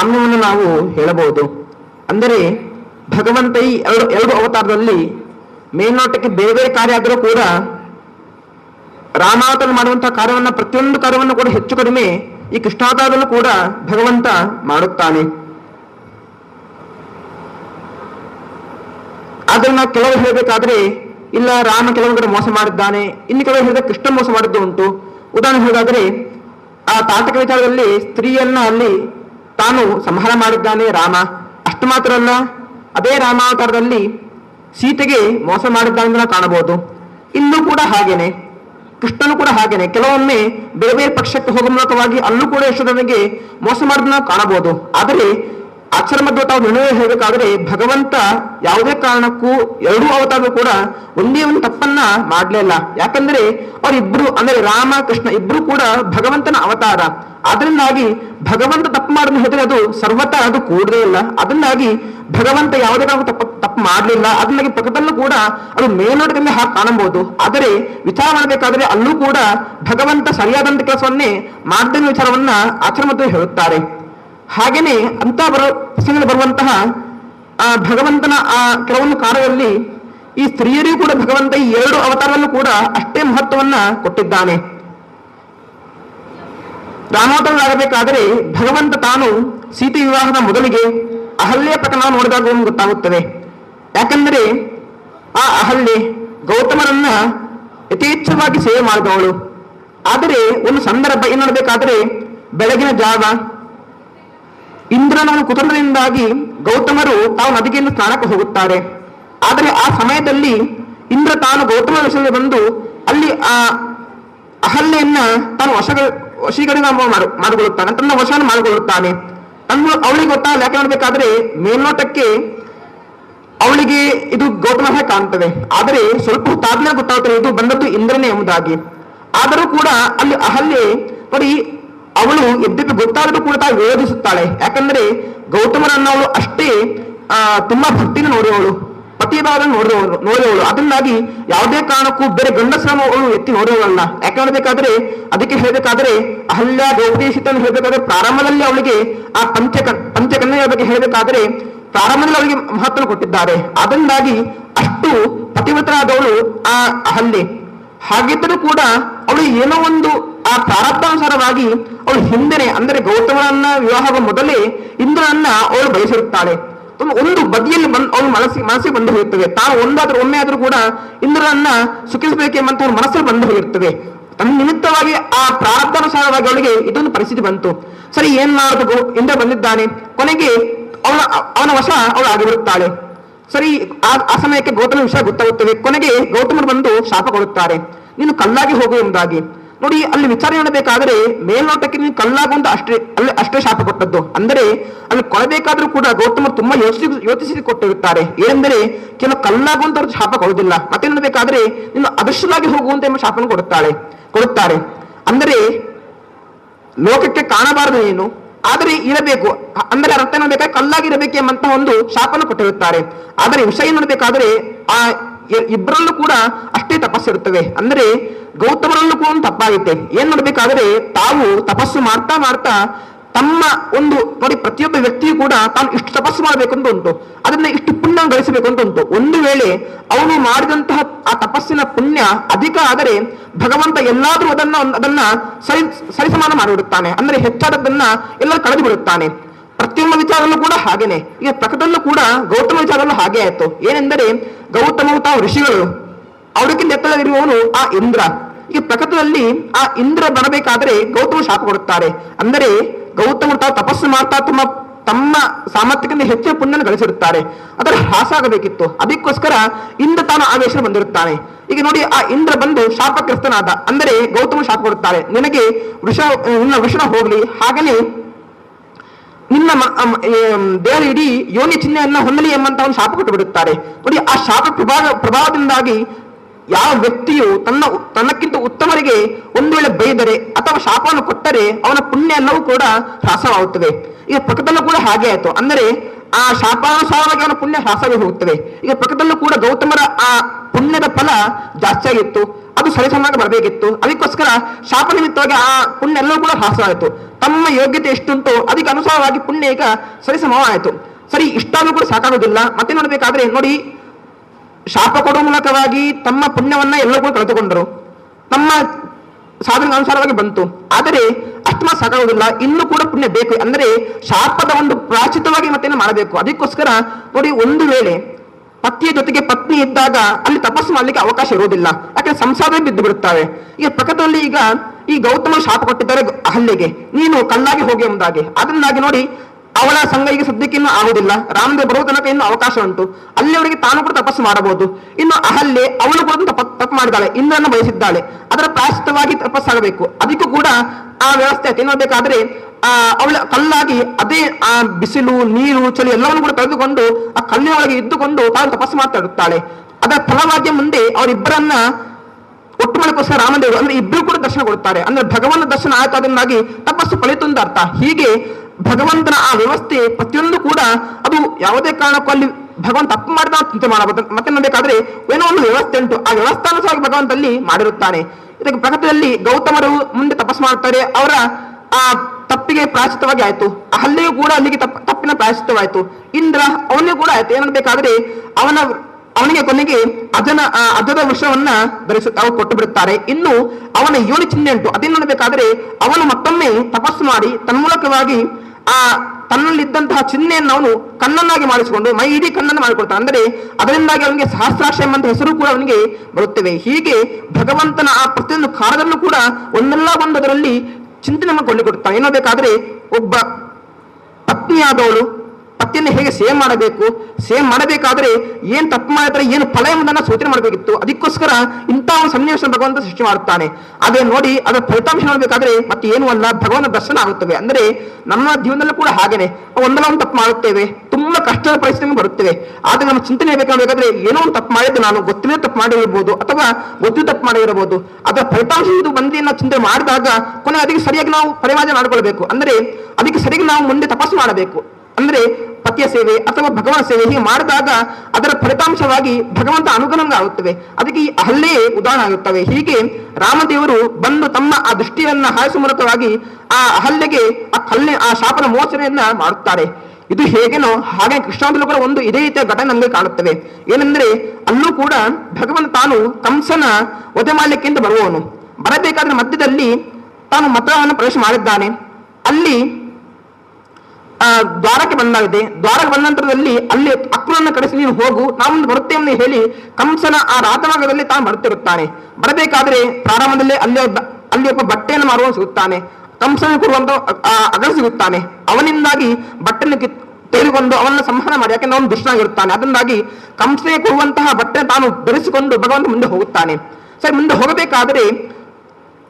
ಸಾಮ್ಯವನ್ನು ನಾವು ಹೇಳಬಹುದು. ಅಂದರೆ ಭಗವಂತ ಈ ಎರಡು ಎರಡು ಅವತಾರದಲ್ಲಿ ಮೇಲ್ನೋಟಕ್ಕೆ ಬೇರೆ ಬೇರೆ ಕಾರ್ಯ ಆದರೂ ಕೂಡ ರಾಮಾವತಾರ ಮಾಡುವಂತಹ ಕಾರ್ಯವನ್ನು, ಪ್ರತಿಯೊಂದು ಕಾರ್ಯವನ್ನು ಕೂಡ ಹೆಚ್ಚು ಕಡಿಮೆ ಈ ಕೃಷ್ಣಾವತಾರದಲ್ಲೂ ಕೂಡ ಭಗವಂತ ಮಾಡುತ್ತಾನೆ. ಆದ್ರೆ ನಾವು ಕೆಲವು ಹೇಳಬೇಕಾದ್ರೆ, ಇಲ್ಲ, ರಾಮ ಕೆಲವು ಕಡೆ ಮೋಸ ಮಾಡಿದ್ದಾನೆ, ಇನ್ನು ಕೆಲವು ಹೇಳಿದ್ರೆ ಕೃಷ್ಣ ಮೋಸ ಮಾಡಿದ್ದು ಉಂಟು. ಉದಾಹರಣೆ ಹೇಳೋದಾದ್ರೆ, ಆ ತಾಟಕ ವಿಚಾರದಲ್ಲಿ ಸ್ತ್ರೀಯನ್ನ ಅಲ್ಲಿ ತಾನು ಸಂಹಾರ ಮಾಡಿದ್ದಾನೆ ರಾಮ. ಅಷ್ಟು ಮಾತ್ರ ಅಲ್ಲ, ಅದೇ ರಾಮಾವತಾರದಲ್ಲಿ ಸೀತೆಗೆ ಮೋಸ ಮಾಡಿದ್ದಾನೆ ಕಾಣಬಹುದು. ಇಲ್ಲೂ ಕೂಡ ಹಾಗೇನೆ. ಕೃಷ್ಣನು ಕೂಡ ಹಾಗೇನೆ. ಕೆಲವೊಮ್ಮೆ ಬೇರೆ ಬೇರೆ ಪಕ್ಷಕ್ಕೆ ಹೋಗುವ ಮೂಲಕವಾಗಿ ಅಲ್ಲೂ ಕೂಡ ಯಶೋಧನಿಗೆ ಮೋಸ ಮಾಡೋದನ್ನ ಕಾಣಬಹುದು. ಆದರೆ ಮಧ್ಯ ತಾವು ನಿರ್ಣಯ ಹೇಳಬೇಕಾದ್ರೆ ಭಗವಂತ ಯಾವುದೇ ಕಾರಣಕ್ಕೂ ಎರಡೂ ಅವತಾರಗಳು ಕೂಡ ಒಂದೇ ಒಂದು ತಪ್ಪನ್ನ ಮಾಡ್ಲಿಲ್ಲ ಯಾಕಂದ್ರೆ ಅವರಿಬ್ರು, ಅಂದ್ರೆ ರಾಮ, ಕೃಷ್ಣ ಇಬ್ರು ಕೂಡ ಭಗವಂತನ ಅವತಾರ. ಅದರಿಂದಾಗಿ ಭಗವಂತ ತಪ್ಪು ಮಾಡಿದ ಹೇಳಿದ್ರೆ ಅದು ಸರ್ವತ ಅದು ಕೂಡದೇ ಇಲ್ಲ. ಅದರಿಂದಾಗಿ ಭಗವಂತ ಯಾವುದೇ ನಾವು ತಪ್ಪು ತಪ್ಪು ಮಾಡಲಿಲ್ಲ. ಅದನ್ನಾಗಿ ಪಕ್ಕದಲ್ಲೂ ಕೂಡ ಅದು ಮೇಲ್ನೋಟದಲ್ಲಿ ಹಾಗೆ ಕಾಣಬಹುದು. ಆದರೆ ವಿಚಾರ ಮಾಡಬೇಕಾದ್ರೆ ಅಲ್ಲೂ ಕೂಡ ಭಗವಂತ ಸರಿಯಾದಂತ ಕೆಲಸವನ್ನೇ ಮಾಡ್ದೇ ವಿಚಾರವನ್ನ ಆಚರಣೆ ಹೇಳುತ್ತಾರೆ. ಹಾಗೇನೆ ಅಂತ ಬರೋ, ಪ್ರಸಂಗದಲ್ಲಿ ಬರುವಂತಹ, ಆ, ಭಗವಂತನ, ಆ, ಕೆಲವೊಂದು ಕಾರ್ಯದಲ್ಲಿ ಈ ಸ್ತ್ರೀಯರಿಗೂ ಕೂಡ ಭಗವಂತ ಈ ಎರಡು ಅವತಾರದಲ್ಲೂ ಕೂಡ ಅಷ್ಟೇ ಮಹತ್ವವನ್ನ ಕೊಟ್ಟಿದ್ದಾನೆ. ರಾಮಾವತಾರಗಳಾಗಬೇಕಾದರೆ ಭಗವಂತ ತಾನು ಸೀತೆ ವಿವಾಹದ ಮೊದಲಿಗೆ ಅಹಲ್ಯ ಪ್ರಕರಣ ನೋಡಿದಾಗ ಒಂದು ಗೊತ್ತಾಗುತ್ತದೆ? ಯಾಕಂದರೆ ಆ ಅಹಲ್ಯೆ ಗೌತಮರನ್ನ ಯಥೇಚ್ಛವಾಗಿ ಸೇವೆ ಮಾಡಿದವಳು. ಆದರೆ ಒಂದು ಸಂದರ್ಭ ಏನು ಬೆಳಗಿನ ಜಾವ ಇಂದ್ರನ ಕುತಂತ್ರದಿಂದಾಗಿ ಗೌತಮರು ತಾವು ನದಿಗೆಯನ್ನು ಸ್ನಾನಕ್ಕೆ ಹೋಗುತ್ತಾರೆ. ಆದರೆ ಆ ಸಮಯದಲ್ಲಿ ಇಂದ್ರ ತಾನು ಗೌತಮ ವಿಷಯದಲ್ಲಿ ಬಂದು ಅಲ್ಲಿ ಆ ಅಹಲ್ಯನ್ನ ತಾನು ವಶ ವಶೀಕರಣ ಮಾಡು- ಮಾಡಿಕೊಳ್ಳುತ್ತಾನೆ ತನ್ನ ವಶವನ್ನು ಮಾಡಿಕೊಳ್ಳುತ್ತಾನೆ ತನ್ನ ಅವಳಿಗೆ ಗೊತ್ತಾಗಲ್ಲ ಯಾಕೆ ನೋಡ್ಬೇಕಾದ್ರೆ ಮೇಲ್ನೋಟಕ್ಕೆ ಅವಳಿಗೆ ಇದು ಗೌತಮ ಕಾಣ್ತದೆ. ಆದರೆ ಸ್ವಲ್ಪ ಹೊತ್ತಾದ್ಮೇಲೆ ಗೊತ್ತಾಗುತ್ತದೆ ಇದು ಬಂದದ್ದು ಇಂದ್ರನೇ ಎಂಬುದಾಗಿ. ಆದರೂ ಕೂಡ ಅಲ್ಲಿ ಅಹಲ್ಯೆ, ನೋಡಿ, ಅವಳು ಯದ್ಯಪಿ ಗೊತ್ತಾದರೂ ಕೂಡ ತಾವು ವಿರೋಧಿಸುತ್ತಾಳೆ. ಯಾಕಂದ್ರೆ ಗೌತಮನನ್ನು ಅವಳು ಅಷ್ಟೇ ತುಂಬಾ ಭಕ್ತಿನ ನೋಡುವವಳು ಪತಿಭಾವ ನೋಡಿದವಳು ನೋಡಿದವಳು. ಅದನ್ನಾಗಿ ಯಾವುದೇ ಕಾರಣಕ್ಕೂ ಬೇರೆ ಗಂಡಸ್ರಮಗಳು ಎತ್ತಿ ನೋಡುವವಳಲ್ಲ ಯಾಕೆ ನೋಡಬೇಕಾದ್ರೆ ಅದಕ್ಕೆ ಹೇಳಬೇಕಾದ್ರೆ, ಅಹಲ್ಯ ಗೌಪದೇಶಿತನ್ನು ಹೇಳಬೇಕಾದ್ರೆ ಪ್ರಾರಂಭದಲ್ಲಿ ಅವಳಿಗೆ ಆ ಪಂಚ ಪಂಚಕನ್ಯೆಯ ಬಗ್ಗೆ ಹೇಳಬೇಕಾದ್ರೆ ಪ್ರಾರಂಭದಲ್ಲಿ ಅವಳಿಗೆ ಮಹತ್ವ ಕೊಟ್ಟಿದ್ದಾರೆ. ಅದರಿಂದಾಗಿ ಅಷ್ಟು ಪತಿವ್ರತರಾದವಳು ಆ ಅಹಲ್ಯೆ. ಹಾಗಿದ್ದರೂ ಕೂಡ ಅವಳು ಏನೋ ಒಂದು ಆ ಪ್ರಾರಬ್ಧಾನುಸಾರವಾಗಿ ಅವಳು ಹಿಂದೆನೆ, ಅಂದರೆ ಗೌತಮನನ್ನ ವಿವಾಹವ ಮೊದಲೇ ಇಂದ್ರನನ್ನ ಅವಳು ಬಯಸಿರುತ್ತಾಳೆ. ಒಂದು- ಬದಿಯಲ್ಲಿ ಬಂದ್ ಅವ್ರ ಮನಸ್ಸಿಗೆ ಮನಸ್ಸಿಗೆ ಬಂದು ಹೋಗಿರ್ತವೆ ತಾನು ಒಂದಾದ್ರೂ ಒಮ್ಮೆ ಆದ್ರೂ ಕೂಡ ಇಂದ್ರನನ್ನ ಸುಖಿಸಬೇಕೆಂಬಂತ ಅವ್ರ ಮನಸ್ಸಲ್ಲಿ ಬಂದು ಹೋಗಿರ್ತವೆ ತನ್ನ ನಿಮಿತ್ತವಾಗಿ ಆ ಪ್ರಾರ್ಥಾನುಸಾರವಾಗಿ ಅವಳಿಗೆ ಇದೊಂದು ಪರಿಸ್ಥಿತಿ ಬಂತು. ಸರಿ, ಏನ್ ಮಾಡುದು ಇಂದ್ರ ಬಂದಿದ್ದಾನೆ. ಕೊನೆಗೆ ಅವನ ಅವನ ವಶ ಅವಳು ಆಗಿಬಿಡುತ್ತಾಳೆ ಸರಿ, ಆ ಸಮಯಕ್ಕೆ ಗೌತಮ ವಿಷಯ ಗೊತ್ತಾಗುತ್ತದೆ. ಕೊನೆಗೆ ಗೌತಮರು ಬಂದು ಶಾಪ ಕೊಡುತ್ತಾರೆ. ನೀನು ಕಲ್ಲಾಗಿ ಹೋಗು ನೋಡಿ, ಅಲ್ಲಿ ವಿಚಾರ ಮಾಡಬೇಕಾದ್ರೆ ಮೇಲ್ನೋಟಕ್ಕೆ ನೀನು ಕಲ್ಲಾಗುವಂತ ಅಷ್ಟೇ, ಅಲ್ಲಿ ಅಷ್ಟೇ ಶಾಪ ಕೊಟ್ಟದ್ದು. ಅಂದರೆ, ಅಲ್ಲಿ ಕೊಡಬೇಕಾದ್ರೂ ಕೂಡ ಗೌತಮರು ತುಂಬಾ ಯೋಚಿಸಿ ಯೋಚಿಸಿ ಕೊಟ್ಟಿರುತ್ತಾರೆ. ಏನೆಂದರೆ ಕೆಲವು ಕಲ್ಲಾಗುವಂತ ಶಾಪ ಕೊಡುವುದಿಲ್ಲ. ಮತ್ತೆ ನೋಡಬೇಕಾದ್ರೆ ನೀನು ಅದೃಶ್ಯವಾಗಿ ಹೋಗುವಂತ ಎಂಬ ಶಾಪನ ಕೊಡುತ್ತಾಳೆ, ಕೊಡುತ್ತಾರೆ. ಅಂದರೆ, ಲೋಕಕ್ಕೆ ಕಾಣಬಾರದು ನೀನು. ಆದರೆ, ಇರಬೇಕು. ಅಂದರೆ, ಅರ್ಥ ನೋಡ್ಬೇಕಾದ್ರೆ ಕಲ್ಲಾಗಿರಬೇಕು ಎಂಬಂತಹ ಒಂದು ಶಾಪನ ಕೊಟ್ಟಿರುತ್ತಾರೆ. ಆದರೆ, ವಿಷಯ ನೋಡಬೇಕಾದ್ರೆ ಆ ಇಬ್ಬರಲ್ಲೂ ಕೂಡ ಅಷ್ಟೇ ತಪಸ್ಸಿರುತ್ತವೆ. ಅಂದರೆ ಗೌತಮರಲ್ಲೂ ಕೂಡ ತಪ್ಪಾಗುತ್ತೆ. ಏನ್ ನೋಡ್ಬೇಕಾದ್ರೆ ತಾವು ತಪಸ್ಸು ಮಾಡ್ತಾ ಮಾಡ್ತಾ ತಮ್ಮ ಒಂದು ನೋಡಿ ಪ್ರತಿಯೊಬ್ಬ ವ್ಯಕ್ತಿಯು ಕೂಡ ತಾನು ಇಷ್ಟು ತಪಸ್ಸು ಮಾಡಬೇಕು ಅಂತ ಉಂಟು. ಅದನ್ನ ಇಷ್ಟು ಪುಣ್ಯ ಗಳಿಸಬೇಕು ಅಂತ ಉಂಟು. ಒಂದು ವೇಳೆ ಅವನು ಮಾಡಿದಂತಹ ಆ ತಪಸ್ಸಿನ ಪುಣ್ಯ ಅಧಿಕ ಆದರೆ ಭಗವಂತ ಎಲ್ಲಾದರೂ ಅದನ್ನ ಅದನ್ನ ಸರಿ, ಸರಿಸಮಾನ ಮಾಡಿಬಿಡುತ್ತಾನೆ. ಅಂದ್ರೆ ಹೆಚ್ಚಾದದ್ದನ್ನ ಎಲ್ಲ ಕಳೆದು ಬಿಡುತ್ತಾನೆ ಪ್ರತಿಯೊಂದು ವಿಚಾರದಲ್ಲೂ ಕೂಡ ಹಾಗೇನೆ. ಈಗ ಪ್ರಕಟದಲ್ಲೂ ಕೂಡ ಗೌತಮ ವಿಚಾರದಲ್ಲೂ ಹಾಗೆ ಆಯ್ತು. ಏನೆಂದರೆ ಗೌತಮವು ತಾವು ಋಷಿಗಳು, ಅವರಿಗಿಂತ ಎತ್ತರದಲ್ಲಿರುವವನು ಆ ಇಂದ್ರ. ಈ ಪ್ರಕೃತದಲ್ಲಿ ಆ ಇಂದ್ರ ಬರಬೇಕಾದರೆ ಗೌತಮ ಶಾಪ ಕೊಡುತ್ತಾರೆ. ಅಂದರೆ ಗೌತಮರು ತಾವು ತಪಸ್ಸು ಮಾಡ್ತಾ ತಮ್ಮ ತಮ್ಮ ಸಾಮರ್ಥ್ಯಕ್ಕಿಂತ ಹೆಚ್ಚಿನ ಪುಣ್ಯನ ಗಳಿಸಿರುತ್ತಾರೆ. ಅದರ ಹ್ರಾಸ ಆಗಬೇಕಿತ್ತು ಅದಕ್ಕೋಸ್ಕರ ಇಂದ್ರ ತಾನು ಆವೇಶ ಬಂದಿರುತ್ತಾನೆ. ಈಗ ನೋಡಿ, ಆ ಇಂದ್ರ ಬಂದು ಶಾಪಗ್ರಸ್ತನಾದ. ಅಂದರೆ ಗೌತಮ ಶಾಪ ಕೊಡುತ್ತಾರೆ. ನಿನಗೆ ವೃಷ, ನಿನ್ನ ವೃಷಣ ಹೋಗಲಿ. ಹಾಗನೇ ನಿನ್ನ ದೇವರ ಇಡೀ ಯೋನಿ ಚಿಹ್ನೆಯನ್ನ ಹೊನ್ನಲಿ ಎಂಬಂತ ಒಂದು ಶಾಪ ಕೊಟ್ಟು ಬಿಡುತ್ತಾರೆ. ನೋಡಿ, ಆ ಶಾಪ ಪ್ರಭಾವ ಪ್ರಭಾವದಿಂದಾಗಿ ಯಾವ ವ್ಯಕ್ತಿಯು ತನ್ನ ತನ್ನಕ್ಕಿಂತ ಉತ್ತಮರಿಗೆ ಒಂದು ವೇಳೆ ಬೈದರೆ ಅಥವಾ ಶಾಪವನ್ನು ಕೊಟ್ಟರೆ ಅವನ ಪುಣ್ಯ ಎಲ್ಲವೂ ಕೂಡ ಹ್ರಾಸವಾಗುತ್ತದೆ. ಈಗ ಪಕ್ಕದಲ್ಲೂ ಕೂಡ ಹಾಗೆ ಆಯಿತು. ಅಂದರೆ ಆ ಶಾಪಾನುಸಾರವಾಗಿ ಅವನ ಪುಣ್ಯ ಹ್ರಾಸವೇ ಹೋಗುತ್ತದೆ. ಈಗ ಪಕ್ಕದಲ್ಲೂ ಕೂಡ ಗೌತಮರ ಆ ಪುಣ್ಯದ ಫಲ ಜಾಸ್ತಿ ಆಗಿತ್ತು. ಅದು ಸರಿಸಮಾಗಿ ಬರಬೇಕಿತ್ತು. ಅದಕ್ಕೋಸ್ಕರ ಶಾಪ ನಿಮಿತ್ತವಾಗಿ ಆ ಪುಣ್ಯ ಎಲ್ಲವೂ ಕೂಡ ಹ್ರಾಸವಾಯಿತು. ತಮ್ಮ ಯೋಗ್ಯತೆ ಎಷ್ಟುಂಟು ಅದಕ್ಕೆ ಅನುಸಾರವಾಗಿ ಪುಣ್ಯ ಈಗ ಸರಿಸಮವಾಯಿತು ಸರಿ, ಇಷ್ಟಾದರೂ ಕೂಡ ಸಾಕಾಗೋದಿಲ್ಲ. ಮತ್ತೆ ನೋಡ್ಬೇಕಾದ್ರೆ ನೋಡಿ ಶಾಪ ಕೊಡುವ ಮೂಲಕವಾಗಿ ತಮ್ಮ ಪುಣ್ಯವನ್ನ ಎಲ್ಲರೂ ಕೂಡ ಕಳೆದುಕೊಂಡರು. ತಮ್ಮ ಸಾಧನೆಗೆ ಅನುಸಾರವಾಗಿ ಬಂತು. ಆದರೆ ಅಷ್ಟು ಮಾತ್ರ ಸಾಕಾಗುವುದಿಲ್ಲ. ಇನ್ನೂ ಕೂಡ ಪುಣ್ಯ ಬೇಕು. ಅಂದ್ರೆ ಶಾಪದ ಒಂದು ಪ್ರಾಚಿತವಾಗಿ ಮತ್ತೆ ಮಾಡಬೇಕು? ಅದಕ್ಕೋಸ್ಕರ ನೋಡಿ, ಒಂದು ವೇಳೆ ಪತಿಯ ಜೊತೆಗೆ ಪತ್ನಿ ಇದ್ದಾಗ ಅಲ್ಲಿ ತಪಸ್ಸು ಮಾಡಲಿಕ್ಕೆ ಅವಕಾಶ ಇರುವುದಿಲ್ಲ. ಯಾಕಂದ್ರೆ ಸಂಸಾರ ಬಿದ್ದು ಬಿಡುತ್ತವೆ. ಈಗ ಪ್ರಕಟದಲ್ಲಿ ಈಗ ಈ ಗೌತಮ ಶಾಪ ಕೊಟ್ಟಿದ್ದಾರೆ ಹಲ್ಲೆಗೆ ನೀನು ಕಲ್ಲಾಗಿ ಹೋಗಿ ಎಂಬುದಾಗಿ ಅದನ್ನಾಗಿ ನೋಡಿ ಅವಳ ಸಂಘ ಈಗ ಸದ್ಯಕ್ಕೆ ಇನ್ನು ಆಗುದಿಲ್ಲ ರಾಮದೇವ್ ಬರುವ ತನಕ ಇನ್ನು ಅವಕಾಶ ಉಂಟು. ಅಲ್ಲಿಯವರೆಗೆ ತಾನು ಕೂಡ ತಪಸ್ಸು ಮಾಡಬಹುದು. ಇನ್ನು ಅಹಲ್ಯೆ ಅವಳು ಕೂಡ ತಪ್ಪ ಮಾಡಿದ್ದಾಳೆ. ಇಂದ್ರನ ಬಯಸಿದ್ದಾಳೆ. ಅದರ ಪ್ರಾಯಶ್ಚಿತವಾಗಿ ತಪಸ್ಸಾಗಬೇಕು. ಅದಕ್ಕೂ ಕೂಡ ಆ ವ್ಯವಸ್ಥೆ ತಿನ್ನಬೇಕಾದ್ರೆ ಆ, ಅವಳ ಕಲ್ಲಾಗಿ ಅದೇ, ಆ, ಬಿಸಿಲು, ನೀರು, ಚಳಿ ಎಲ್ಲವನ್ನು ಕೂಡ ತೆಗೆದುಕೊಂಡು ಆ ಕಲ್ಲಿನ ಒಳಗೆ ಇದ್ದುಕೊಂಡು ತಾನು ತಪಸ್ಸು ಮಾಡ್ತಾ ಅದರ ಫಲವಾಗಿ ಮುಂದೆ ಅವರಿಬ್ಬರನ್ನ ಒಟ್ಟು ಮಾಡಕ್ಕೋಸ್ಕರ ರಾಮದೇವರು ಅಂದ್ರೆ ಇಬ್ಬರು ಕೂಡ ದರ್ಶನ ಕೊಡುತ್ತಾರೆ. ಅಂದ್ರೆ ಭಗವಂತ ದರ್ಶನ ಆಯ್ತು ಅದನ್ನಾಗಿ ತಪಸ್ಸು ಫಲಿತು ಅರ್ಥ. ಹೀಗೆ ಭಗವಂತನ ಆ ವ್ಯವಸ್ಥೆ ಪ್ರತಿಯೊಂದು ಕೂಡ ಅದು ಯಾವುದೇ ಕಾರಣಕ್ಕೂ ಅಲ್ಲಿ ಭಗವಂತ ತಪ್ಪು ಮಾಡಿದ ಚಿಂತೆ ಮಾಡಬಹುದು. ಮತ್ತೆ ನೋಡ್ಬೇಕಾದ್ರೆ ಏನೋ ಒಂದು ವ್ಯವಸ್ಥೆ ಉಂಟು. ಆ ವ್ಯವಸ್ಥಾನುಸಾರವಾಗಿ ಭಗವಂತ ಅಲ್ಲಿ ಮಾಡಿರುತ್ತಾನೆ. ಇದಕ್ಕೆ ಪ್ರಕೃತಿಯಲ್ಲಿ ಗೌತಮರು ಮುಂದೆ ತಪಸ್ಸು ಮಾಡ್ತಾರೆ ಅವರ ಆ ತಪ್ಪಿಗೆ ಪ್ರಾಯಶ್ಚಿತವಾಗಿ ಆಯ್ತು. ಅಲ್ಲಿಯೂ ಕೂಡ ಅಲ್ಲಿಗೆ ತಪ್ಪ ತಪ್ಪಿನ ಪ್ರಾಯಶ್ಚಿತವಾಯ್ತು. ಇಂದ್ರ ಅವನಿಗೂ ಕೂಡ ಆಯ್ತು. ಏನಂತಬೇಕಾದ್ರೆ ಅವನ ಅವನಿಗೆ ಕೊನೆಗೆ ಅಜನ ಅಜದ ವಿಷವನ್ನ ಧರಿಸ ಕೊಟ್ಟು ಬಿಡುತ್ತಾರೆ. ಇನ್ನು ಅವನ ಯೋನಿ ಚಿಹ್ನೆ ಉಂಟು. ಅದೇನು ನೋಡಬೇಕಾದ್ರೆ ಅವನು ಮತ್ತೊಮ್ಮೆ ತಪಸ್ಸು ಮಾಡಿ ತನ್ಮೂಲಕವಾಗಿ ಆ, ತನ್ನಲ್ಲಿದ್ದಂತಹ ಚಿಹ್ನೆಯನ್ನು ಅವನು ಕಣ್ಣನ್ನಾಗಿ ಮಾಡಿಸಿಕೊಂಡು, ಮೈ ಇಡೀ ಕಣ್ಣನ್ನು ಮಾಡಿಕೊಡ್ತಾನೆ. ಅಂದರೆ ಅದರಿಂದಾಗಿ ಅವನಿಗೆ ಸಹಸ್ರಾಕ್ಷ ಎಂಬಂತ ಹೆಸರು ಕೂಡ ಅವನಿಗೆ ಬರುತ್ತವೆ. ಹೀಗೆ ಭಗವಂತನ ಆ ಪ್ರತಿಯೊಂದು ಕಾರ್ಯದಲ್ಲೂ ಕೂಡ ಒಂದಲ್ಲ ಒಂದು ಅದರಲ್ಲಿ ಚಿಂತನೆ ಏನೋ ಬೇಕಾದ್ರೆ ಒಬ್ಬ ಪತ್ನಿಯಾದವಳು ಪತಿಯನ್ನು ಹೇಗೆ ಸೇವ್ ಮಾಡಬೇಕು? ಸೇವ್ ಮಾಡಬೇಕಾದ್ರೆ ಏನ್ ತಪ್ಪು ಮಾಡಿದ್ರೆ ಏನು ಫಲ ಎಂಬುದನ್ನ ಸೂಚನೆ ಮಾಡಬೇಕಿತ್ತು. ಅದಕ್ಕೋಸ್ಕರ ಇಂಥ ಒಂದು ಸನ್ನಿವೇಶ ಭಗವಂತ ಸೃಷ್ಟಿ ಮಾಡುತ್ತಾನೆ. ಅದೇ ನೋಡಿ, ಅದರ ಫಲಿತಾಂಶ ನೋಡಬೇಕಾದ್ರೆ ಮತ್ತೆ ಏನು ಅಲ್ಲ ಭಗವಂತ ದರ್ಶನ ಆಗುತ್ತವೆ. ಅಂದ್ರೆ ನಮ್ಮ ಜೀವನದಲ್ಲೂ ಕೂಡ ಹಾಗೇನೆ. ಒಂದಲ್ಲ ಒಂದು ತಪ್ಪು ಮಾಡುತ್ತೇವೆ. ತುಂಬಾ ಕಷ್ಟದ ಪರಿಸ್ಥಿತಿ ಬರುತ್ತೇವೆ. ಆದ್ರೆ ನಮ್ಮ ಚಿಂತನೆ ಬೇಕಾಗಬೇಕಾದ್ರೆ ಏನೋ ಒಂದು ತಪ್ಪು ಮಾಡಿದ್ದು ನಾನು ಗೊತ್ತಿಲ್ಲ ತಪ್ಪು ಮಾಡಿರಬಹುದು, ಅಥವಾ ಗೊತ್ತಿಲ್ಲ ತಪ್ಪು ಮಾಡಿರಬಹುದು. ಅದರ ಫಲಿತಾಂಶ ಇದು ಬಂದು ನಾವು ಚಿಂತೆ ಮಾಡಿದಾಗ ಕೊನೆ ಅದಕ್ಕೆ ಸರಿಯಾಗಿ ನಾವು ಪರಿವಾಜ ಮಾಡಿಕೊಳ್ಬೇಕು. ಅಂದ್ರೆ ಅದಕ್ಕೆ ಸರಿಯಾಗಿ ನಾವು ಮುಂದೆ ತಪಾಸು ಮಾಡಬೇಕು. ಅಂದ್ರೆ ಪತಿಯ ಸೇವೆ ಅಥವಾ ಭಗವಾನ್ ಸೇವೆ ಹೀಗೆ ಮಾಡಿದಾಗ ಅದರ ಫಲಿತಾಂಶವಾಗಿ ಭಗವಂತ ಅನುಗುಣಂಗ ಆಗುತ್ತವೆ ಅದಕ್ಕೆ ಈ ಅಲ್ಲೇ ಉದಾಹರಣೆ ಆಗುತ್ತವೆ. ಹೀಗೆ ರಾಮದೇವರು ಬಂದು ತಮ್ಮ ಆ ದೃಷ್ಟಿಯನ್ನ ಹಾಯಿಸುವ ಮೂಲಕವಾಗಿ ಆ ಅಹಲ್ಯೆಗೆ ಆ ಕಲ್ಲೆ, ಆ ಶಾಪನ ಮೋಚನೆಯನ್ನ ಮಾಡುತ್ತಾರೆ. ಇದು ಹೇಗೇನೋ ಹಾಗೆ ಕೃಷ್ಣಾಂತಲೂ ಕೂಡ ಒಂದು ಇದೇ ರೀತಿಯ ಘಟನೆ ನಮಗೆ ಕಾಣುತ್ತವೆ. ಏನೆಂದ್ರೆ ಅಲ್ಲೂ ಕೂಡ ಭಗವಂತ ತಾನು ಕಂಸನ ವಧೆ ಮಾಡಲಿಕ್ಕೆ ಬರುವವನು. ಬರಬೇಕಾದ್ರೆ ಮಧ್ಯದಲ್ಲಿ ತಾನು ಮತವನ್ನು ಪ್ರವೇಶ ಮಾಡಿದ್ದಾನೆ. ಅಲ್ಲಿ ದ್ವಾರಕ್ಕೆ ಬಂದಾಗಿದೆ, ದ್ವಾರಕ್ಕೆ ಬಂದ ನಂತರದಲ್ಲಿ ಅಲ್ಲಿ ಅಕ್ರೂರನ್ನ ಕರೆಸಿ ನೀನು ಹೋಗು, ನಾವೊಂದು ಬರುತ್ತೇವೆ ಹೇಳಿ ಕಂಸನ ಆ ರಾತಭಾಗದಲ್ಲಿ ತಾನು ಬರುತ್ತಿರುತ್ತಾನೆ. ಬರಬೇಕಾದ್ರೆ ಪ್ರಾರಂಭದಲ್ಲೇ ಅಲ್ಲಿ ಅಲ್ಲಿ ಒಬ್ಬ ಬಟ್ಟೆಯನ್ನು ಮಾರುವನು ಸಿಗುತ್ತಾನೆ. ಕಂಸನ ಕೊಡುವಂತ ಅಗಲ ಸಿಗುತ್ತಾನೆ. ಅವನಿಂದಾಗಿ ಬಟ್ಟೆಯನ್ನು ತೆಗೆದುಕೊಂಡು ಅವನನ್ನು ಸಂಹಾರ ಮಾಡಿ, ಯಾಕೆಂದ್ರೆ ಅವನು ದುಷ್ಟನಾಗಿರುತ್ತಾನೆ. ಅದರಿಂದಾಗಿ ಕಂಸನೇ ಕೊಡುವಂತಹ ಬಟ್ಟೆ ತಾನು ಧರಿಸಿಕೊಂಡು ಭಗವಂತ ಮುಂದೆ ಹೋಗುತ್ತಾನೆ. ಸರಿ, ಮುಂದೆ ಹೋಗಬೇಕಾದರೆ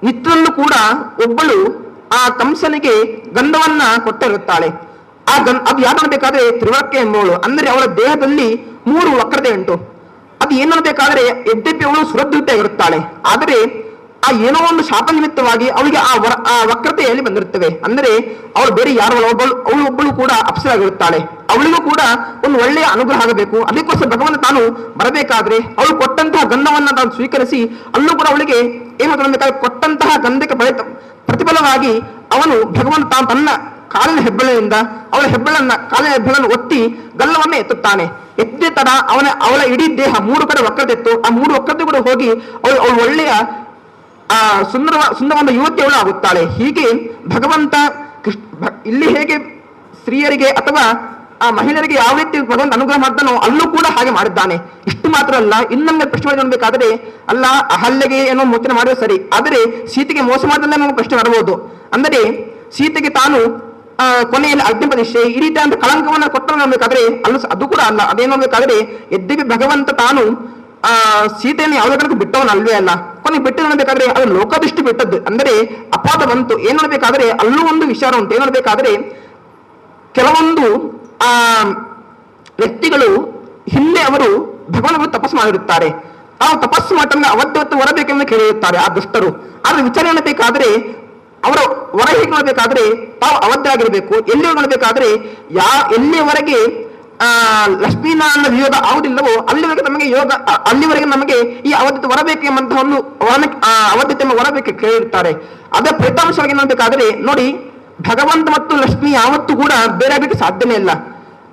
ನಿತ್ಯದಲ್ಲೂ ಕೂಡ ಒಬ್ಬಳು ಆ ಕಂಸನಿಗೆ ಗಂಧವನ್ನ ಕೊಟ್ಟಿರುತ್ತಾಳೆ. ಆ ಗನ್ ಅದು ಯಾವ್ದಾಗಬೇಕಾದ್ರೆ ತ್ರಿವಕ್ಕೆ ಎಂಬವಳು ಅಂದ್ರೆ ಅವಳ ದೇಹದಲ್ಲಿ ಮೂರು ವಕ್ರತೆ ಉಂಟು. ಅದು ಏನನ್ಬೇಕಾದ್ರೆ ಯದ್ಯಪಿ ಅವಳು ಸುರದ್ಧತೆಯಾಗಿರುತ್ತಾಳೆ ಆದರೆ ಆ ಏನೋ ಒಂದು ಶಾಪ ನಿಮಿತ್ತವಾಗಿ ಅವಳಿಗೆ ಆ ವರ ಆ ವಕ್ರತೆಯಲ್ಲಿ ಬಂದಿರುತ್ತವೆ. ಅಂದರೆ ಅವಳು ಬೇರೆ ಯಾರು ಒಬ್ಬಳು ಅವಳು ಒಬ್ಬಳು ಕೂಡ ಅಪ್ಸರಾಗಿರುತ್ತಾಳೆ. ಅವಳಿಗೂ ಕೂಡ ಒಂದು ಒಳ್ಳೆಯ ಅನುಗ್ರಹ ಆಗಬೇಕು. ಅದಕ್ಕೋಸ್ಕರ ಭಗವಂತ ತಾನು ಬರಬೇಕಾದ್ರೆ ಅವಳು ಕೊಟ್ಟಂತಹ ಗಂಧವನ್ನ ತಾನು ಸ್ವೀಕರಿಸಿ ಅಲ್ಲೂ ಕೂಡ ಅವಳಿಗೆ ಏನು ಕೊಟ್ಟಂತಹ ಗಂಧಕ್ಕೆ ಪ್ರತಿಫಲವಾಗಿ ಅವನು ಭಗವಂತ ತಾನು ತನ್ನ ಕಾಲಿನ ಹೆಬ್ಬೆಳೆಯಿಂದ ಅವಳ ಹೆಬ್ಬೆಳನ್ನ, ಕಾಲಿನ ಹೆಬ್ಬೆಳನ್ನು ಒತ್ತಿ ಗಲ್ಲವನ್ನ ಎತ್ತುತ್ತಾನೆ. ಎತ್ತಿದ ತಡ ಅವನ, ಅವಳ ಇಡೀ ದೇಹ ಮೂರು ಕಡೆ ಇತ್ತು ಆ ಮೂರು ವಕ್ರತೆ ಕೂಡ ಹೋಗಿ ಅವಳು ಅವಳು ಒಳ್ಳೆಯ, ಆ, ಸುಂದರ, ಸುಂದರವಾದ ಯುವತಿಯವಳು ಆಗುತ್ತಾಳೆ ಹೀಗೆ ಭಗವಂತ ಕೃಷ್ಣ ಇಲ್ಲಿ ಹೇಗೆ ಸ್ತ್ರೀಯರಿಗೆ ಅಥವಾ, ಆ, ಮಹಿಳೆಯರಿಗೆ ಯಾವ ರೀತಿ ಭಗವಂತ ಅನುಗ್ರಹ ಮಾಡ್ತಾನೋ ಅಲ್ಲೂ ಕೂಡ ಹಾಗೆ ಮಾಡಿದ್ದಾನೆ. ಇಷ್ಟು ಮಾತ್ರ ಅಲ್ಲ, ಇನ್ನೊಮ್ಮೆ ಪ್ರಶ್ನೆ ಮಾಡಬೇಕಾದ್ರೆ ಅಲ್ಲ ಅಹಲ್ಲೆಗೆ ಏನೋ ಮೋಚನೆ ಮಾಡಿದ್ರೆ ಸರಿ. ಆದರೆ ಸೀತೆಗೆ ಮೋಸ ಮಾಡಿದ್ರೆ ನಮಗೆ ಪ್ರಶ್ನೆ ಬರಬಹುದು ಅಂದರೆ ಸೀತೆಗೆ ತಾನು ಆ, ಅಗ್ನಿ ಪರೀಕ್ಷೆ ಈ ರೀತಿಯಾದ ಕಳಂಕವನ್ನು ಕೊಟ್ಟರೆ ನೋಡ್ಬೇಕಾದ್ರೆ ಅಲ್ಲ ಅದು ಕೂಡ ಅಲ್ಲ ಅದೇನು ನೋಡ್ಬೇಕಾದ್ರೆ ಎದ್ದಿಗೆ ಭಗವಂತ ತಾನು ಆ ಸೀತೆಯನ್ನು ಯಾವುದೇ ಕಾರಣಕ್ಕೂ ಬಿಟ್ಟವನು ಅಲ್ವೇ ಅಲ್ಲ. ಕೊನೆ ಬಿಟ್ಟು ನೋಡ್ಬೇಕಾದ್ರೆ ಅದು ಲೋಕದೃಷ್ಟಿ ಬಿಟ್ಟದ್ದು. ಅಂದರೆ ಅಪಾದ ಬಂತು. ಏನ್ ನೋಡ್ಬೇಕಾದ್ರೆ ಅಲ್ಲೂ ಒಂದು ವಿಚಾರ ಉಂಟು. ಏನ್ ನೋಡ್ಬೇಕಾದ್ರೆ ಕೆಲವೊಂದು ಆ ವ್ಯಕ್ತಿಗಳು ಹಿಂದೆ ಅವರು ಭಗವಂತ ತಪಸ್ಸು ಮಾಡಿರುತ್ತಾರೆ. ಆ ತಪಸ್ಸು ಮಾತ್ರ ಅವತ್ತು ಹೊರಬೇಕೆಂದು ಕೇಳಿರುತ್ತಾರೆ ಆ ದುಷ್ಟರು. ಆದ್ರೆ ವಿಚಾರ ಮಾಡಬೇಕಾದ್ರೆ ಅವರ ಹೊರ ಹೇಗೆ ನೋಡಬೇಕಾದ್ರೆ ತಾವು ಅವಧ್ಯ ಆಗಿರಬೇಕು ಎಲ್ಲಿ ನೋಡ್ಬೇಕಾದ್ರೆ ಯಾ, ಎಲ್ಲಿವರೆಗೆ, ಆ, ಲಕ್ಷ್ಮೀನಾರಾಯಣ ಯೋಗ ಆಗುದಿಲ್ಲವೋ, ಅಲ್ಲಿವರೆಗೆ ನಮಗೆ ಯೋಗ ಅಲ್ಲಿವರೆಗೆ ನಮಗೆ ಈ ಅವಧಿ ಬರಬೇಕು ಎಂಬಂತಹ ಒಂದು ಅವಧ್ಯತೆ ಬರಬೇಕು ಕೇಳಿರ್ತಾರೆ. ಅದರ ಫಲಿತಾಂಶವಾಗಿ ನೋಡಬೇಕಾದ್ರೆ ನೋಡಿ, ಭಗವಂತ ಮತ್ತು ಲಕ್ಷ್ಮಿ ಯಾವತ್ತೂ ಕೂಡ ಬೇರೆ ಆಗಲಿಕ್ಕೆ ಸಾಧ್ಯನೇ ಇಲ್ಲ.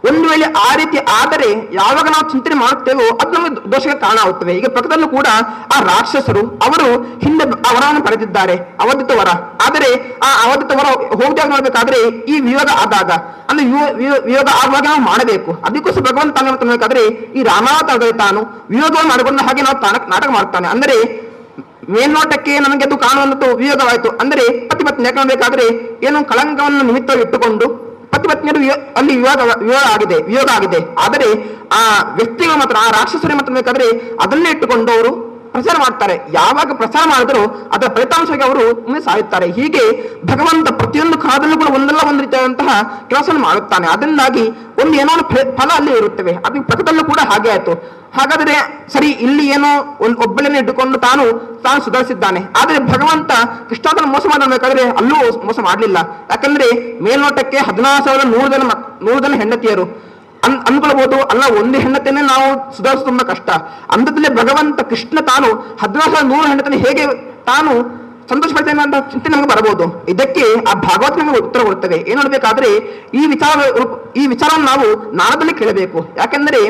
ಒಂದು ವೇಳೆ ಆ ರೀತಿ ಆದರೆ ಯಾವಾಗ ನಾವು ಚಿಂತನೆ ಮಾಡುತ್ತೇವೋ ಅದು ನಮಗೆ ದೋಷಕ್ಕೆ ಕಾರಣ ಆಗುತ್ತವೆ ಈಗ ಪಕ್ಕದಲ್ಲೂ ಕೂಡ ಆ ರಾಕ್ಷಸರು, ಅವರು ಹಿಂದೆ ವರವನ್ನು ಪಡೆದಿದ್ದಾರೆ ಅವಧಿತ ವರ. ಆದರೆ ಆ ಅವಧಿತ ವರ ಹೋಗ್ದಾಗ ನೋಡ್ಬೇಕಾದ್ರೆ ಈ ವಿಯೋಗ ಆದಾಗ, ಅಂದ್ರೆ ವಿಯೋ- ವಿಯೋ- ವಿಯೋಗ ಆಗುವಾಗ ನಾವು ಮಾಡಬೇಕು. ಅದಕ್ಕೋಸ್ಕರ ಭಗವಂತ ತಾನು ಈ ರಾಮಾವತಾರದಲ್ಲಿ ತಾನು ವಿಯೋಗವನ್ನು ಮಾಡಿಕೊಂಡು ಹಾಗೆ ನಾವು ನಾಟಕ ಮಾಡ್ತಾನೆ ಅಂದರೆ ಮೇಲ್ನೋಟಕ್ಕೆ ನಮಗೆ ಅದು ಕಾಣುವಂತ ವಿಯೋಗವಾಯಿತು. ಅಂದರೆ ಪತಿ ಪತ್ನಿ ಯಾಕೆ ಏನು ಏನೋ ಕಳಂಕವನ್ನು ನಿಮಿತ್ತವಾಗಿ ಇಟ್ಟುಕೊಂಡು ಪತಿ ಪತ್ನಿಯರು ಅಲ್ಲಿ ವಿವಾದ ವಿವಾದ ಆಗಿದೆ, ವಿಯೋಗ ಆಗಿದೆ. ಆದರೆ ಆ ವ್ಯಕ್ತಿಗಳು ಮಾತ್ರ, ಆ ರಾಕ್ಷಸರೇ ಮಾತ್ರ ಬೇಕಾದ್ರೆ ಅದನ್ನೇ ಇಟ್ಟುಕೊಂಡು ಅವರು ಪ್ರಚಾರ ಮಾಡ್ತಾರೆ. ಯಾವಾಗ ಪ್ರಸಾರ ಮಾಡಿದ್ರು ಅದರ ಫಲಿತಾಂಶವಾಗಿ ಅವರು ಮುಂದೆ ಸಾಯುತ್ತಾರೆ. ಹೀಗೆ ಭಗವಂತ ಪ್ರತಿಯೊಂದು ಕಾಲದಲ್ಲೂ ಕೂಡ ಒಂದಲ್ಲ ಒಂದು ರೀತಿಯಾದಂತಹ ಕೆಲಸವನ್ನು ಮಾಡುತ್ತಾನೆ. ಅದರಿಂದಾಗಿ ಒಂದು ಏನೋ ಫಲ- ಅಲ್ಲಿ ಇರುತ್ತವೆ. ಅದು ಪಕ್ಕದಲ್ಲೂ ಕೂಡ ಹಾಗೆ ಆಯ್ತು. ಹಾಗಾದ್ರೆ ಸರಿ, ಇಲ್ಲಿ ಏನೋ ಒಂದು ಒಬ್ಬಳನ್ನೇ ಇಟ್ಟುಕೊಂಡು ತಾನು ತಾನು ಸುಧಾರಿಸಿದ್ದಾನೆ. ಆದರೆ ಭಗವಂತ ಕೃಷ್ಣಾದನ್ನು ಮೋಸ ಮಾಡಬೇಕಾದ್ರೆ ಅಲ್ಲೂ ಮೋಸ ಮಾಡಲಿಲ್ಲ. ಯಾಕಂದ್ರೆ ಮೇಲ್ನೋಟಕ್ಕೆ ಹದಿನಾರು ಸಾವಿರದ ನೂರು ಜನ ನೂರು ಜನ ಹೆಂಡತಿಯರು. ಅನ್ ಅನ್ಕೊಳ್ಬಹುದು ಅಲ್ಲ, ಒಂದು ಹೆಂಡತಿಯನ್ನೇ ನಾವು ಸುಧಾರಿಸೋದು ತುಂಬಾ ಕಷ್ಟ. ಅಂಧದಲ್ಲಿ ಭಗವಂತ ಕೃಷ್ಣ ತಾನು ಹದಿನಾರು ಸಾವಿರದ ನೂರು ಹೆಂಡತಿನ ಹೇಗೆ ತಾನು ಸಂತೋಷ ಪಡ್ತೇನೆ ಅಂತ ಚಿಂತೆ ನಮಗೆ ಬರಬಹುದು. ಇದಕ್ಕೆ ಆ ಭಾಗವತ ನಮಗೆ ಉತ್ತರ ಕೊಡುತ್ತವೆ ಏನ್ ನೋಡ್ಬೇಕಾದ್ರೆ, ಈ ವಿಚಾರ ಈ ವಿಚಾರವನ್ನು ನಾವು ನಾರದಲ್ಲಿ ಕೇಳಬೇಕು. ಯಾಕೆಂದ್ರೆ,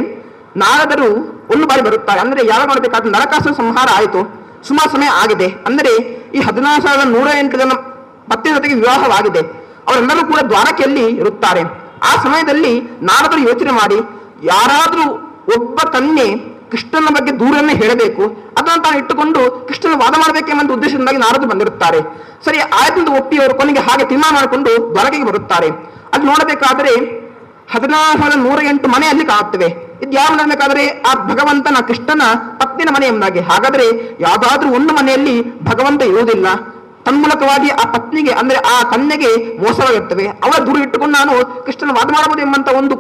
ನಾರದರು ಒಂದು ಬಾರಿ ಬರುತ್ತಾರೆ. ಅಂದ್ರೆ ಯಾವಾಗ ಮಾಡಬೇಕಾದ್ರೆ ನರಕಾಸುರ ಸಂಹಾರ ಆಯಿತು. ಸುಮಾರು ಸಮಯ ಆಗಿದೆ. ಅಂದ್ರೆ, ಈ ಹದಿನಾರು ಸಾವಿರದ ನೂರ ಎಂಟು ಜನ ಪತ್ನಿ ಜೊತೆಗೆ ವಿವಾಹವಾಗಿದೆ. ಅವರೆಲ್ಲರೂ ಕೂಡ ದ್ವಾರಕೆಯಲ್ಲಿ ಇರುತ್ತಾರೆ. ಆ ಸಮಯದಲ್ಲಿ ನಾರದರು ಯೋಚನೆ ಮಾಡಿ, ಯಾರಾದರೂ ಒಬ್ಬ ತನ್ನೆ ಕೃಷ್ಣನ ಬಗ್ಗೆ ದೂರನ್ನೇ ಹೇಳಬೇಕು, ಅದನ್ನು ತಾನು ಇಟ್ಟುಕೊಂಡು ಕೃಷ್ಣನ ವಾದ ಮಾಡಬೇಕೆಂಬ ಉದ್ದೇಶದಿಂದಾಗಿ ನಾರದು ಬಂದಿರುತ್ತಾರೆ. ಸರಿ, ಆಯ್ತು ಒಪ್ಪಿ ಅವರು ಕೊನೆಗೆ ಹಾಗೆ ತೀರ್ಮಾನ ಮಾಡಿಕೊಂಡು ದ್ವಾರಕೆಗೆ ಬರುತ್ತಾರೆ. ಅಲ್ಲಿ ನೋಡಬೇಕಾದರೆ ಹದಿನಾರು ಸಾವಿರದ ನೂರ ಎಂಟು ಮನೆ ಅಲ್ಲಿ ಕಾಣುತ್ತವೆ. ಇದು ಯಾವ ನೋಡಬೇಕಾದ್ರೆ ಆ ಭಗವಂತನ ಕೃಷ್ಣನ ಪತ್ನಿನ ಮನೆ ಎಂಬುದಾಗಿ ಹಾಗಾದ್ರೆ ಯಾವುದಾದ್ರೂ ಒಂದು ಮನೆಯಲ್ಲಿ ಭಗವಂತ ಇರುವುದಿಲ್ಲ. ತನ್ಮೂಲಕವಾಗಿ ಆ ಪತ್ನಿಗೆ, ಅಂದ್ರೆ ಆ ಕನ್ಯೆಗೆ ಮೋಸವಾಗಿರ್ತವೆ. ಅವಳ ದೂರ ಇಟ್ಟುಕೊಂಡು ನಾನು ಕೃಷ್ಣನ ವಾದ ಮಾಡಬಹುದು ಎಂಬಂತ ಒಂದು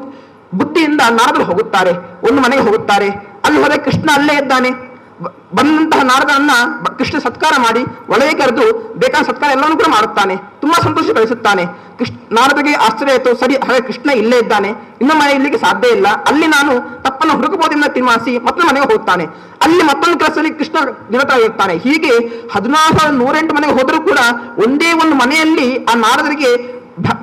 ಬುದ್ಧಿಯಿಂದ ನಾರದರು ಹೋಗುತ್ತಾರೆ, ಒಂದು ಮನೆಗೆ ಹೋಗುತ್ತಾರೆ. ಅಲ್ಲಿ ಹೋದರೆ ಕೃಷ್ಣ ಅಲ್ಲೇ ಇದ್ದಾನೆ. ಬಂದಂತಹ ನಾರದನ್ನ ಬ- ಕೃಷ್ಣ ಸತ್ಕಾರ ಮಾಡಿ ಒಳಗೆ ಕರೆದು ಬೇಕಾದ ಸತ್ಕಾರ ಎಲ್ಲವನ್ನು ಕೂಡ ಮಾಡುತ್ತಾನೆ. ತುಂಬಾ ಸಂತೋಷ ಕಳಿಸುತ್ತಾನೆ ಕೃಷ್ಣ ನಾರದಿಗೆ ಆಶ್ಚರ್ಯ ಆಯಿತು, ಸರಿ, ಹಾಗೆ ಕೃಷ್ಣ ಇಲ್ಲೇ ಇದ್ದಾನೆ. ಇನ್ನು ಮನೆ ಇಲ್ಲಿಗೆ ಸಾಧ್ಯ ಇಲ್ಲ. ಅಲ್ಲಿ ನಾನು ತಪ್ಪನ್ನು ಹುಡುಕಬಹುದೆಂದು ತೀರ್ಮಾನಿಸಿ ಮತ್ತೊಂದು ಮನೆಗೆ ಹೋಗ್ತಾನೆ. ಅಲ್ಲಿ ಮತ್ತೊಂದು ಕೆಲಸದಲ್ಲಿ ಕೃಷ್ಣ ನಿರತರಾಗಿರ್ತಾನೆ. ಹೀಗೆ ಹದಿನಾರು ನೂರೆಂಟು ಮನೆಗೆ ಹೋದರೂ ಕೂಡ ಒಂದೇ ಒಂದು ಮನೆಯಲ್ಲಿ ಆ ನಾರದರಿಗೆ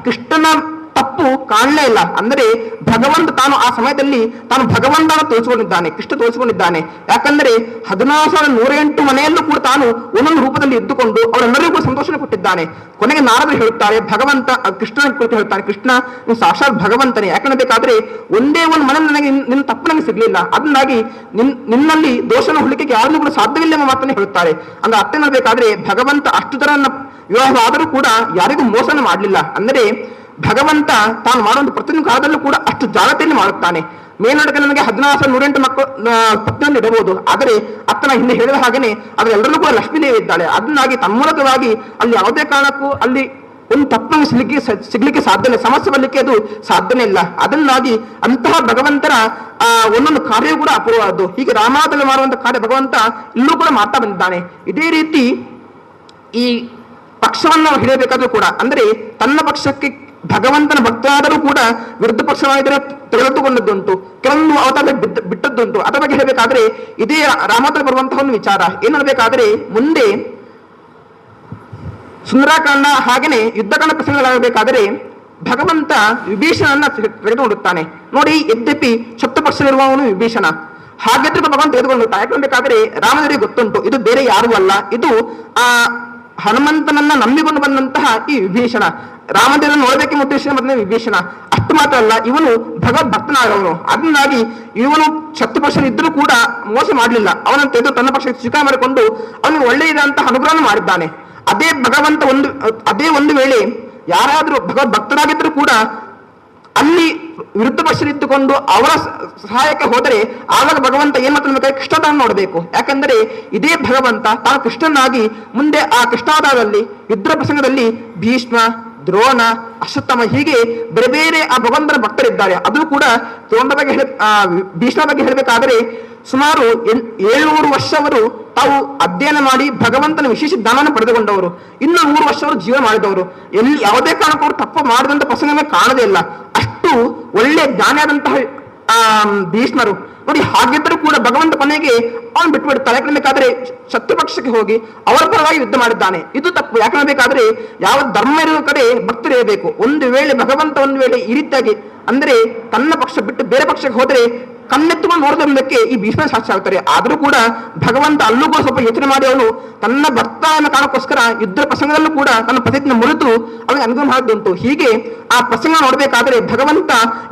ಕೃಷ್ಣನ ತಪ್ಪು ಕಾಣಲೇ ಇಲ್ಲ. ಅಂದರೆ ಭಗವಂತ ತಾನು ಆ ಸಮಯದಲ್ಲಿ ತಾನು ಭಗವಂತನ ತೋರಿಸಿಕೊಂಡಿದ್ದಾನೆ, ಕೃಷ್ಣ ತೋರಿಸಿಕೊಂಡಿದ್ದಾನೆ. ಯಾಕಂದ್ರೆ ಹದಿನಾರು ಸಾವಿರದ ನೂರ ಎಂಟು ಮನೆಯಲ್ಲೂ ಕೂಡ ತಾನು ಒಂದೊಂದು ರೂಪದಲ್ಲಿ ಇದ್ದುಕೊಂಡು ಅವರೆಲ್ಲರಿಗೂ ಕೂಡ ಸಂತೋಷ ಕೊಟ್ಟಿದ್ದಾನೆ. ಕೊನೆಗೆ ನಾರದರು ಹೇಳುತ್ತಾರೆ, ಭಗವಂತ ಕೃಷ್ಣನ ಕುರಿತು ಹೇಳ್ತಾನೆ ಕೃಷ್ಣ ನೀವು ಸಾಕ್ಷಾತ್ ಭಗವಂತನೇ. ಯಾಕಂದ್ರೆ ಬೇಕಾದ್ರೆ ಒಂದೇ ಒಂದು ಮನೆ ನನಗೆ ನಿನ್- ನಿನ್ನ ತಪ್ಪು ನನಗೆ ಸಿಗಲಿಲ್ಲ. ಅದನ್ನಾಗಿ ನಿನ್, ನಿನ್ನಲ್ಲಿ ದೋಷನ ಹುಡುಕಿಗೆ ಯಾರನ್ನೂ ಕೂಡ ಸಾಧ್ಯವಿಲ್ಲ ಎಂಬ ಮಾತನ್ನು ಹೇಳುತ್ತಾರೆ. ಅಂದ್ರೆ ಅರ್ಥ ಮಾಡಬೇಕಾದ್ರೆ ಭಗವಂತ ಅಷ್ಟು ತರ ವಿವಾಹವಾದರೂ ಕೂಡ ಯಾರಿಗೂ ಮೋಸನ ಮಾಡಲಿಲ್ಲ. ಅಂದರೆ ಭಗವಂತ ತಾನು ಮಾಡುವಂತ ಪ್ರತಿಯೊಂದು ಕಾಲದಲ್ಲೂ ಕೂಡ ಅಷ್ಟು ಜಾಗ್ರತೆಯಲ್ಲಿ ಮಾಡುತ್ತಾನೆ. ಮೇಲ್ನೋಟಕ್ಕೆ ನನಗೆ ಹದಿನಾರು ಸಾವಿರ ನೂರೆಂಟು ಮಕ್ಕಳು ಪತ್ನಿಯನ್ನು ಇಡಬಹುದು. ಆದರೆ ಅತ್ತನ ಹಿಂದೆ ಹೇಳಿದ ಅದ್ರ ಎಲ್ಲರಿಗೂ ಕೂಡ ಲಕ್ಷ್ಮೀ ದೇವಿ ಇದ್ದಾಳೆ. ಅದನ್ನಾಗಿ ತನ್ಮೂಲಕವಾಗಿ ಅಲ್ಲಿ ಯಾವುದೇ ಕಾರಣಕ್ಕೂ ಅಲ್ಲಿ ಒಂದು ತಪ್ಪನ್ನು ಸಿಗ್ಲಿಕ್ಕೆ ಸಿಗ್ಲಿಕ್ಕೆ ಸಾಧ್ಯನೇ ಸಮಸ್ಯೆ ಬರಲಿಕ್ಕೆ ಅದು ಸಾಧ್ಯನೇ ಇಲ್ಲ. ಅದನ್ನಾಗಿ ಅಂತಹ ಭಗವಂತರ, ಆ, ಒಂದೊಂದು ಕಾರ್ಯ ಕೂಡ ಅಪೂರ್ವವಾದ್ದು ಹೀಗೆ ರಾಮಾದಲ್ಲಿ ಮಾಡುವಂತಹ ಕಾರ್ಯ ಭಗವಂತ ಇಲ್ಲೂ ಕೂಡ ಮಾಡ್ತಾ ಬಂದಿದ್ದಾನೆ. ಇದೇ ರೀತಿ ಈ ಪಕ್ಷವನ್ನು ಹಿಡಿಯಬೇಕಾದ್ರೂ ಕೂಡ, ಅಂದ್ರೆ ತನ್ನ ಪಕ್ಷಕ್ಕೆ ಭಗವಂತನ ಭಕ್ತರಾದರೂ ಕೂಡ ವಿರುದ್ಧ ಪಕ್ಷವಾಗಿದ್ದರೆ ತೆಗೆದುಕೊಂಡದ್ದುಂಟು. ಕೆಲವೊಂದು ಅವತಾರ ಬಿಟ್ಟದ್ದುಂಟು. ಅದರ ಬಗ್ಗೆ ಹೇಳಬೇಕಾದ್ರೆ ಇದೇ ರಾಮತ್ರ ಬರುವಂತಹ ಒಂದು ವಿಚಾರ. ಏನಬೇಕಾದ್ರೆ ಮುಂದೆ ಸುಂದರಾಕಾಂಡ ಹಾಗೇನೆ ಯುದ್ಧಕಾಂಡ ಪ್ರಸಂಗಗಳಾಗಬೇಕಾದರೆ ಭಗವಂತ ವಿಭೀಷಣನ್ನ ತೆಗೆದುಕೊಂಡುತ್ತಾನೆ ನೋಡಿ, ಯದ್ಯಪಿ ಸಪ್ತಪಕ್ಷದಲ್ಲಿರುವವನು ವಿಭೀಷಣ. ಹಾಗೆ ಭಗವಂತ ತೆಗೆದುಕೊಂಡು ಯಾಕಂಬೇಕಾದ್ರೆ ರಾಮದೇವರಿಗೆ ಗೊತ್ತುಂಟು. ಇದು ಬೇರೆ ಯಾರು ಅಲ್ಲ. ಇದು ಆ ಹನುಮಂತನನ್ನ ನಂಬಿಕೊಂಡು ಬಂದಂತಹ ಈ ವಿಭೀಷಣ. ರಾಮದೇವರನ್ನು ನೋಡೋದಕ್ಕೆ ಉದ್ದೇಶ ಮತ್ತೆ ವಿಭೀಷಣ. ಅಷ್ಟು ಮಾತ್ರ ಅಲ್ಲ, ಇವನು ಭಗವದ್ ಭಕ್ತನಾದವನು. ಅದನ್ನಾಗಿ ಇವನು ಶತ್ರುಪಕ್ಷ ಇದ್ರೂ ಕೂಡ ಮೋಸ ಮಾಡಲಿಲ್ಲ. ಅವನನ್ನು ತೆಗೆದು ತನ್ನ ಪಕ್ಷಕ್ಕೆ ಸ್ವೀಕಾರ ಮಾಡಿಕೊಂಡು ಅವನಿಗೆ ಒಳ್ಳೆಯದಂತಹ ಅನುಗ್ರಹ ಮಾಡಿದ್ದಾನೆ. ಅದೇ ಭಗವಂತ ಒಂದು, ಅದೇ ಒಂದು ವೇಳೆ ಯಾರಾದರೂ ಭಗವದ್ ಭಕ್ತರಾಗಿದ್ದರೂ ಕೂಡ ಅಲ್ಲಿ ವಿರುದ್ಧ ಪಕ್ಷದಲ್ಲಿದ್ದುಕೊಂಡು ಅವರ ಸಹಾಯಕ್ಕೆ ಹೋದರೆ ಆವಾಗ ಭಗವಂತ ಏನ್ ಮಾತನಾಡಬೇಕು ಕೃಷ್ಣದಾನ ನೋಡಬೇಕು. ಯಾಕಂದರೆ ಇದೇ ಭಗವಂತ ತಾನು ಕೃಷ್ಣನಾಗಿ ಮುಂದೆ ಆ ಕೃಷ್ಣಾದಲ್ಲಿ ಯುದ್ಧ ಪ್ರಸಂಗದಲ್ಲಿ ಭೀಷ್ಮ ದ್ರೋಣ ಅಶ್ವತ್ಥಮ ಹೀಗೆ ಬೇರೆ ಬೇರೆ ಆ ಭಗವಂತನ ಭಕ್ತರಿದ್ದಾರೆ. ಅದು ಕೂಡ ದ್ರೋಣ ಬಗ್ಗೆ ಹೇಳ ಆ, ಭೀಷ್ಮ ಬಗ್ಗೆ ಹೇಳಬೇಕಾದರೆ ಸುಮಾರು ಏಳ್ನೂರು ವರ್ಷ ಅವರು ತಾವು ಅಧ್ಯಯನ ಮಾಡಿ ಭಗವಂತನ ವಿಶೇಷ ಜ್ಞಾನವನ್ನು ಪಡೆದುಕೊಂಡವರು. ಇನ್ನು ನೂರು ವರ್ಷವರು ಜೀವನ ಮಾಡಿದವರು. ಎಲ್ಲಿ ಯಾವುದೇ ಕಾರಣಕ್ಕೂ ತಪ್ಪು ಮಾಡಿದಂತ ಪ್ರಸಂಗ ಕಾಣದೇ ಇಲ್ಲ. ಅಷ್ಟು ಒಳ್ಳೆ ಜ್ಞಾನಿಯಾದಂತಹ ಆ ಭೀಷ್ಮರು. ನೋಡಿ, ಹಾಗಿದ್ದರೂ ಕೂಡ ಭಗವಂತ ಕೊನೆಗೆ ಅವನು ಬಿಟ್ಟು ಬಿಡ್ತಾರೆ ಯಾಕಂದ್ರೆ ಬೇಕಾದ್ರೆ ಶತ್ರು ಪಕ್ಷಕ್ಕೆ ಹೋಗಿ ಅವರ ಪರವಾಗಿ ಯುದ್ಧ ಮಾಡಿದ್ದಾನೆ. ಇದು ತಪ್ಪು. ಯಾಕಂದ್ರೆ ಬೇಕಾದ್ರೆ ಯಾವ ಧರ್ಮ ಇರುವ ಕಡೆ ಭಕ್ತರಿರಬೇಕು ಒಂದು ವೇಳೆ ಭಗವಂತ ಒಂದು ವೇಳೆ ಈ ರೀತಿಯಾಗಿ, ಅಂದ್ರೆ ತನ್ನ ಪಕ್ಷ ಬಿಟ್ಟು ಬೇರೆ ಪಕ್ಷಕ್ಕೆ ಹೋದ್ರೆ ಕಣ್ಣೆತ್ತುಕೊಂಡು ನೋಡೋದಕ್ಕೆ ಈ ಭೀಷ್ಮ ಸಾಕ್ಷಿ ಆಗ್ತಾರೆ ಆದರೂ ಕೂಡ ಭಗವಂತ ಅಲ್ಲೂ ಕೂಡ ಸ್ವಲ್ಪ ಯೋಚನೆ ಮಾಡಿ ಅವನು ತನ್ನ ಭಕ್ತಾಯನ ಕಾರಣಕ್ಕೋಸ್ಕರ ಯುದ್ಧ ಪ್ರಸಂಗದಲ್ಲೂ ಕೂಡ ತನ್ನ ಪ್ರತಿಜ್ಞೆ ಮುರಿತು ಅವನಿಗೆ ಅನುಗ್ರಹ ಮಾಡಿದ್ದುಂಟು ಹೀಗೆ ಆ ಪ್ರಸಂಗ ನೋಡಬೇಕಾದ್ರೆ ಭಗವಂತ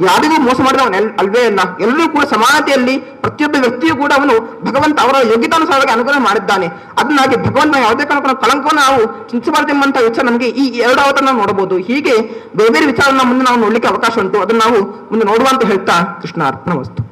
ಯಾರಿಗೂ ಮೋಸ ಮಾಡಿದ ಅವನ ಅಲ್ವೇ ಅಲ್ಲ. ಎಲ್ಲರೂ ಕೂಡ ಸಮಾನತೆಯಲ್ಲಿ ಪ್ರತಿಯೊಬ್ಬ ವ್ಯಕ್ತಿಯೂ ಕೂಡ ಅವನು ಭಗವಂತ ಅವರ ಯೋಗ್ಯತಾನುಸಾರವಾಗಿ ಅನುಗ್ರಹ ಮಾಡಿದ್ದಾನೆ. ಅದನ್ನಾಗಿ ಭಗವಂತ ಯಾವುದೇ ಕಾರಣಕ್ಕೂ ಕಳಂಕವನ್ನು ನಾವು ಚಿಂತಿಸಬಾರ್ದೆಂಬಂತ ವಿಚಾರ ನಮಗೆ ಈ ಎರಡು ಅವತಾರ ನೋಡಬಹುದು. ಹೀಗೆ ಬೇರೆ ಬೇರೆ ವಿಚಾರನ ಮುಂದೆ ನಾವು ನೋಡ್ಲಿಕ್ಕೆ ಅವಕಾಶ ಉಂಟು. ಅದನ್ನು ನಾವು ಮುಂದೆ ನೋಡುವ ಅಂತ ಹೇಳ್ತಾ ಕೃಷ್ಣ ಅರ್ಪಣ ವಸ್ತು